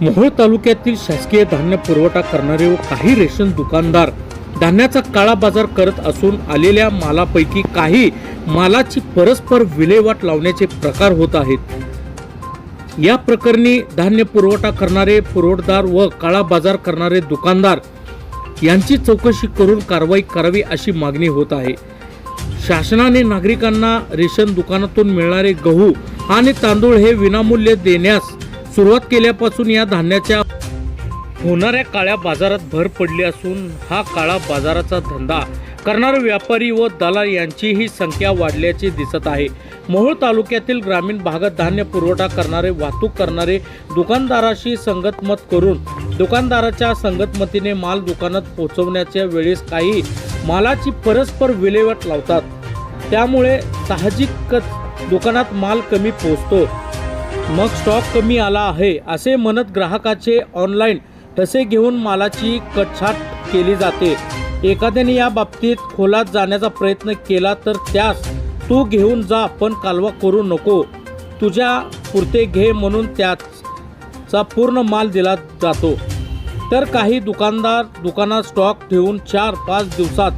मोहोळ तालुक्यातील शासकीय धान्य पुरवठा करणारे व काही रेशन दुकानदार धान्याचा काळा बाजार करत असून आलेल्या मालापैकी काही मालाची परस्पर विल्हेवाट लावण्याचे प्रकार होत आहेत. या प्रकरणी धान्य पुरवठा करणारे पुरवठादार व काळा बाजार करणारे दुकानदार यांची चौकशी करून कारवाई करावी अशी मागणी होत आहे. शासनाने नागरिकांना रेशन दुकानातून मिळणारे गहू आणि तांदूळ हे विनामूल्य देण्यास सुरुवात केल्यापासून या धान्याच्या होणाऱ्या काळ्या बाजारात भर पडली असून हा काळा बाजाराचा धंदा करणारे व्यापारी व दलाल यांचीही संख्या वाढल्याचे दिसत आहे. मोहोळ तालुक्यातील ग्रामीण भागात धान्य पुरवठा करणारे वाहतूक करणारे दुकानदाराशी संगतमत करून दुकानदाराच्या संगतमतीने माल दुकानात पोहोचवण्याच्या वेळेस काही मालाची परस्पर विल्हेवाट लावतात. त्यामुळे साहजिकच दुकानात माल कमी पोहोचतो. मग स्टॉक कमी आला आहे असे म्हणत ग्राहकाचे ऑनलाईन ठसे घेऊन मालाची कटछाट केली जाते. एखाद्याने या बाबतीत खोलात जाण्याचा प्रयत्न केला तर त्यास तू घेऊन जा पण कालवा करू नको. तुझ्या पुरते घे म्हणून त्याचा पूर्ण माल दिला जातो. तर काही दुकानदार दुकानात स्टॉक ठेवून चार पाच दिवसात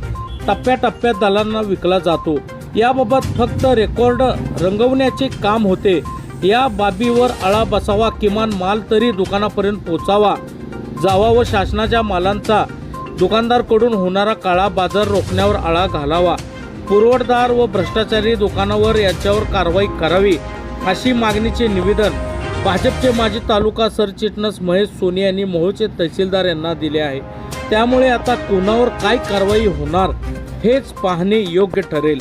टप्प्याटप्प्यात दलांना विकला जातो. याबाबत फक्त रेकॉर्ड रंगवण्याचे काम होते. या बाबीवर आळा बसावा किमान माल तरी दुकानापर्यंत पोचावा. जावा व शासनाच्या मालांचा दुकानदारकडून होणारा काळा बाजार रोखण्यावर आळा घालावा. पुरवठदार व भ्रष्टाचारी दुकानावर याच्यावर कारवाई करावी अशी मागणीचे निवेदन भाजपचे माजी तालुका सरचिटणीस महेश सोनी यांनी मोहोळचे तहसीलदार यांना दिले आहे. त्यामुळे आता कोणावर काय कारवाई होणार हेच पाहणे योग्य ठरेल.